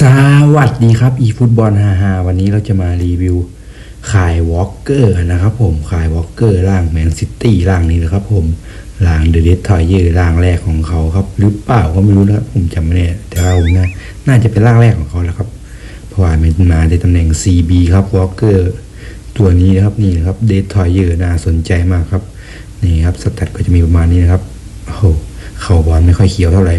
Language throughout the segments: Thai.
สวัสดีครับ อีฟุตบอลฮาฮาวันนี้เราจะมารีวิวขาย วอลเกอร์นะครับผมขาย วอลเกอร์ร่างแมนซิตี้ร่างนี้นะครับผมร่างเดอะเดทอยเยอร์ร่างแรกของเขาครับ หรือเปล่าก็ไม่รู้นะครับผมจำไม่แน่แต่ว่าผมน่าน่าจะเป็นร่างแรกของเขาแล้วครับ เพราะว่ามันมาในตำแหน่ง CB ครับวอลเกอร์ตัวนี้นะครับนี่นะครับเดสทอยเยอร์น่าสนใจมากครับนี่ครับสแตทก็จะมีประมาณนี้นะครับโอ้ เข่าบอลไม่ค่อยเขียวเท่าไหร่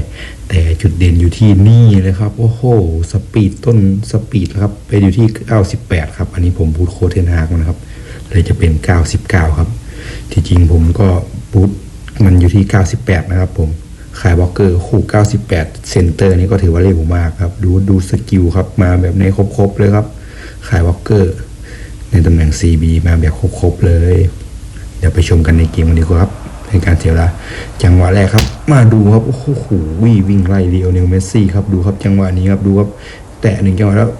แต่จุดเด่นอยู่ที่นี่เลยครับ โอ้โห สปีดต้นสปีดครับไปอยู่ที่ 98 ครับ อันนี้ผมพูดโคเทนฮากนะครับ เลยจะเป็น 99 ครับ ที่จริงผมก็พูดมันอยู่ที่ 98 นะครับผมขายบล็อกเกอร์คู่ 98 เซนเตอร์นี่ก็ถือว่าเร็วมากครับ ดูดูสกิลครับ มาแบบในครบๆเลยครับ ขายบล็อกเกอร์ ในตำแหน่ง CB มาแบบครบๆเลย เดี๋ยวไปชมกันในเกมกันดีกว่าครับ ในการเสียเวลาจังหวะแรกครับ มาดูครับโอ้โหวิ่งไล่เรียวเนลเมสซี่ครับดูครับจังหวะนี้ครับดูครับแตะหนึ่งจังหวะแล้ว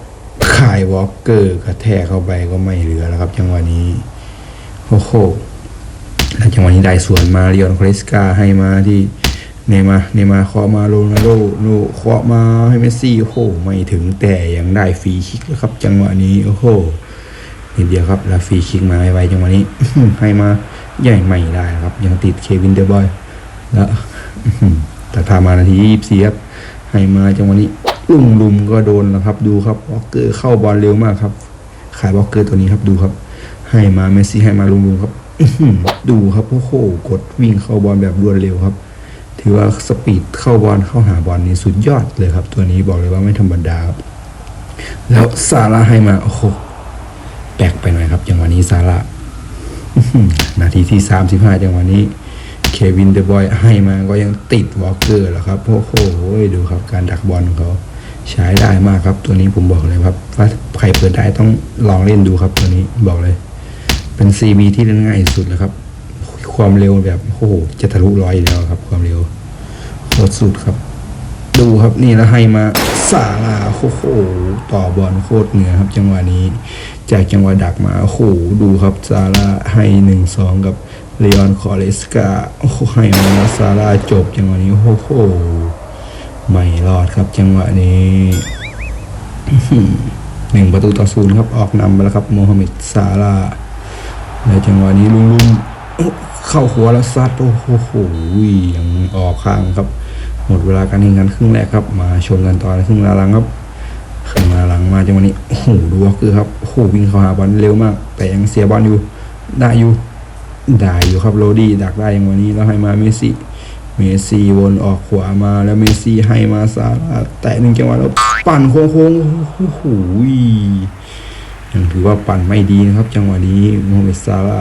ขายวอลเกอร์กระแทกเข้าไปก็ไม่เหลือแล้วครับ จังหวะนี้โอ้โหหลังจังหวะนี้ได้สวนมาเรียนคริสกาให้มาที่เนมาเนมาเคาะมาโรนัลโดโนเคาะมาให้เมสซี่โอ้โหไม่ถึงแต่ยังได้ฟรีคิกแล้วครับ จังหวะนี้โอ้โหนิดเดียวครับแล้วฟรีคิกมาไวๆจังหวะนี้ให้มา ใหญ่ไม่ได้ครับ ยังติดเควินเดอร์บอยแล้วแต่พามานาทียี่สิบครับให้มาจังหวะนี้ลุ่มลุมก็โดนแล้วครับ ดูครับบล็อกเกอร์เข้าบอลเร็วมากครับ ขายบล็อกเกอร์ตัวนี้ครับดูครับ ให้มาเมสซี่ให้มาลุมลุมครับดูครับโอ้โหกดวิ่งเข้าบอลแบบรวดเร็วครับ ถือว่าสปีดเข้าบอลเข้าหาบอลนี่สุดยอดเลยครับ ตัวนี้บอกเลยว่าไม่ธรรมดาครับแล้วซาร่าให้มาโอ้โหแปลกไปหน่อยครับจังวะนี้ซาร่า นาทีที่สามสิบห้าจังหวะนี้ เควินเดบอยให้มาก็ยังติดวอลเกอร์แล้วครับโอ้โหดูครับการดักบอลของเขาใช้ได้มากครับ ตัวนี้ผมบอกเลยครับว่าใครเปิดได้ต้องลองเล่นดูครับ ตัวนี้บอกเลย เป็น CB ที่เล่นง่ายสุดแล้วครับ ความเร็วแบบโอ้โหจะทะลุร้อยแล้วครับ ความเร็วโคตรสุดครับ ดูครับนี่แล้วให้มา ซาลาโอ้โหต่อบอลโคตรเหนือครับจังหวะนี้ จากจังหวะดักมาโอ้โหดูครับซาลาให้หนึ่งสองกับเลออนคอเลสกาโอ้โหให้มาซาลาจบจังหวะนี้โอ้โหไม่รอดครับจังหวะนี้หนึ่งประตูต่อศูนย์ครับออกนำไปแล้วครับโมฮัมหม็ดซาลาในจังหวะนี้ลุงลุงเข้าหัวแล้วซัดโอ้โหยังออกข้างครับ หมดเวลาการแข่งขันครึ่งแรกครับ มาชมกันต่อในครึ่งเวลาหลังครับขึ้นมาหลังมาจังหวะนี้โอ้โหดูวอลเกอครับโอ้โหวิ่งเข้าหาบอลเร็วมาก แต่ยังเสียบอลอยู่ได้อยู่ได้อยู่ครับโรดี้ดักได้อย่างวันนี้แล้วให้มาเมสซี่เมสซี่วนออกขวามาแล้วเมสซี่ให้มาซาร่าแตะหนึ่งจังหวะแล้วปั่นโค้งๆโอ้โหยังถือว่าปั่นไม่ดีนะครับ จังหวะนี้โมเม็ดซาร่า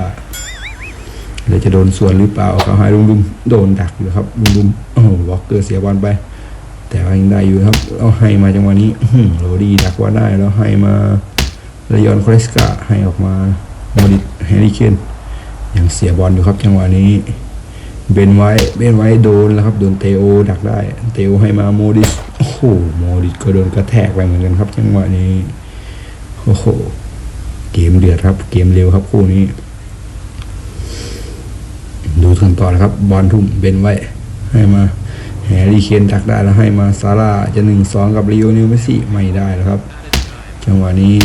เดี๋ยวจะโดนส่วนหรือเปล่าเขาให้ลุงลุมโดนดักอยู่ครับลุงลุมโอ้โหวอลเกอร์เสียบอลไป แต่ว่ายังได้อยู่ครับเอาให้มาจังหวะนี้โรดี้ดักว่าได้แล้วให้มาเลยอนครสกาให้ออกมาโมดิแฮร์รี่เคนยังเสียบอลอยู่ครับจังหวะนี้เบนไว้เบนไว้โดนแล้วครับโดนเตโอดักได้เตโอให้มาโมดิสโอ้โหโมดิสก็โดนกระแทกไปเหมือนกันครับ จังหวะนี้โอ้โหเกมเดือดครับ เกมเร็วครับคู่นี้ ดูกันต่อนะครับ บอลทุ่มเบนไว้ ให้มาแฮร์รี่เคนดักได้แล้วให้มาซาร่าจะหนึ่งสองกับลีโอเนลเมสซี่ไม่ได้แล้วครับ จังหวะนี้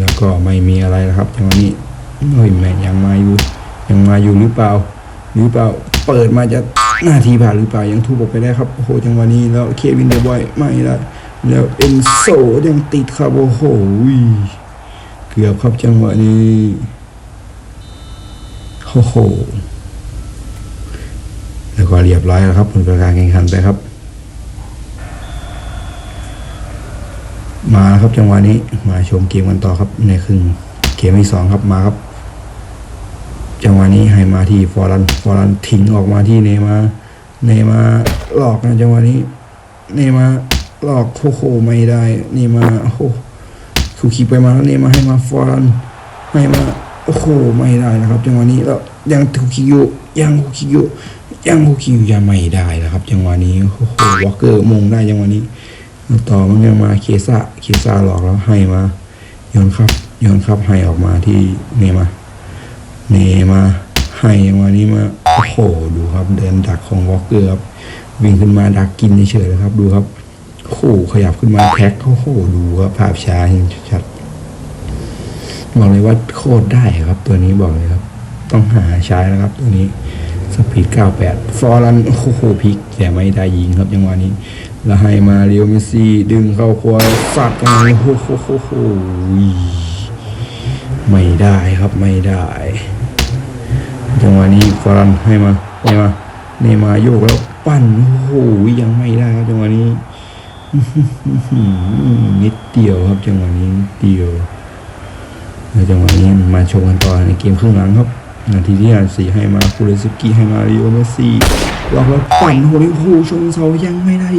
แล้วก็ไม่มีอะไรแล้วครับจังหวะนี้เฮ้ยแม่ยังมาอยู่ ยังมาอยู่หรือเปล่า หรือเปล่าเปิดมาจะหน้าทีผ่านหรือเปล่ายังทุบออกไปได้ครับโอ้โหจังหวะนี้แล้วเควินเดบอยไม่ได้แล้วเอนโซยังติดครับโอ้โหเกือบครับจังหวะนี้ โอ้โหแล้วก็เรียบร้อยแล้วครับผลการแข่งขันไปครับ มาครับจังหวะนี้มาชมเกมกันต่อครับในครึ่งเกมที่สองครับมาครับ จังหวะนี้ให้มาที่ฟอรันฟอรันทิ้งออกมาที่เนมาเนมาหลอกนะจังหวะนี้เนมาหลอกโอ้โหไม่ได้เนมาโอ้โหถูกขีไปมาแล้วเนมาให้มาฟอรันให้มาโอ้โหไม่ได้นะครับ จังหวะนี้แล้ว ยังถูกคิกอยู่ยังถูกคิกอยู่ยังถูกคิกอยู่ยังไม่ได้นะครับจังหวะนี้โอ้โหวอลเกอร์มงได้จังหวะนี้ ต่อมันยังมาเคซ่าเคซ่าหลอกแล้วให้มาโยนครับโยนครับให้ออกมาที่เนมาเนมาให้จังหวะนี้มาโอ้โหดูครับ เดินดักของวอลเกอร์ครับวิ่งขึ้นมาดักกินเฉยๆเลยครับ ดูครับโอ้โหขยับขึ้นมาแพ็คโอ้โหดูครับภาพช้าเห็นชัดบอกเลยว่าโคตรได้ครับ ตัวนี้บอกเลยครับ ต้องหาใช้แล้วครับตัวนี้สปีด 98 ฟอร์ลันโอ้โหพิกแต่ไม่ได้ยิงครับจังหวะนี้แล้วให้มาเรียวเมสซี่ดึงเข้าครัวฟัดกันโอ้โหโอ้โหไม่ได้ครับไม่ได้จังหวะนี้ฟอร์ลันให้มาให้มาเนย์มาโยกแล้วปั้นโอ้โหยังไม่ได้ครับจังหวะนี้นิดเดียวครับจังหวะนี้นิดเดียวแล้วจังหวะนี้มาชมกันต่อในเกมครึ่งหลังครับ นาทีที่สี่ให้มาคูเรซุกิให้มาริโอเมสซี่ล็อกแล้วปั่นโหลิโหชนเสายังไม่ได้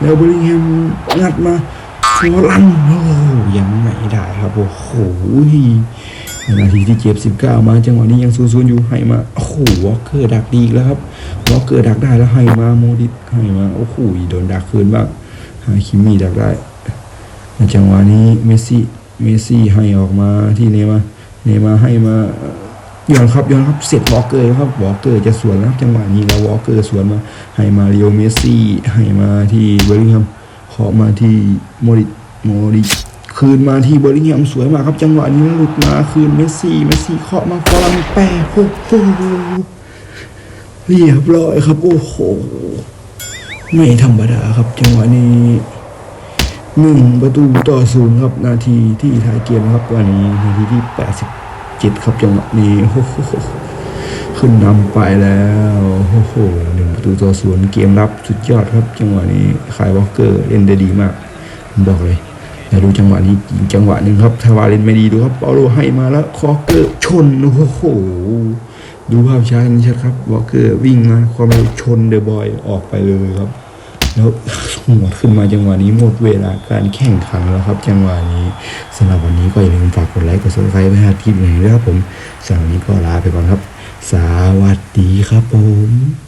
แล้วบร์ลิงแฮมงัดมาฟอลันโอ้ยังไม่ได้ครับโอ้โหนาทีที่เจ็บสิบเก้ามาจังหวะนี้ยังซูนย์อยู่ให้มาโอ้โหวอลเกอร์ดักดีแล้วครับวอลเกอร์ดักได้แล้วให้มาโมดิให้มาโอ้โหโดนดักคืนบ้างหาคิมี่ดักได้จังหวะนี้เมสซี่เมสซี่ให้ออกมาที่เนมาเนมาให้มา ย้อนครับย้อนครับเสร็จวอลเกอร์ครับวอลเกอร์จะสวนแล้วจังหวะนี้แล้ววอลเกอร์สวนมาให้มาเริโอเมสซี่ให้มาที่เบอร์ลิงแฮมขอมาที่โมริโมริคืนมาที่เบอร์ลิงแฮมสวยมากครับ จังหวะนี้หลุดมาคืนเมสซี่เมสซี่เคาะมาฟอลันแปะโอ้โหเรียบร้อยครับ โอ้โหไม่ธรรมดาครับ จังหวะนี้หนึ่งประตูต่อศูนย์ครับนาทีที่ท้ายเกมครับวันนี้นาทีที่แปดสิบ จิตครับจังหวะนี้โอ้โหขึ้นนำไปแล้วโอ้โหหนึ่งประตูต่อศูนย์เกมรับสุดยอดครับ จังหวะนี้คายวอลเกอร์เล่นได้ดีมากผมบอกเลยแต่ดูจังหวะนี้จังหวะหนึ่งครับทาวาเล่นไม่ดีดูครับเปาโลให้มาแล้วคอเกอร์ชนโอ้โหดูภาพช้านี้ชัดครับวอลเกอร์วิ่งมาความเร็วชนเดอะบอยออกไปเลยครับ แล้วหมดขึ้นมาจังหวะนี้หมดเวลาการแข่งขันแล้วครับ จังหวะนี้สำหรับวันนี้ก็อย่าลืมฝากกดไลค์กดซับสไครต์ไว้ให้ทีมหนึ่งด้วยครับผมสำหรับวันนี้ก็ลาไปก่อนครับ สวัสดีครับผม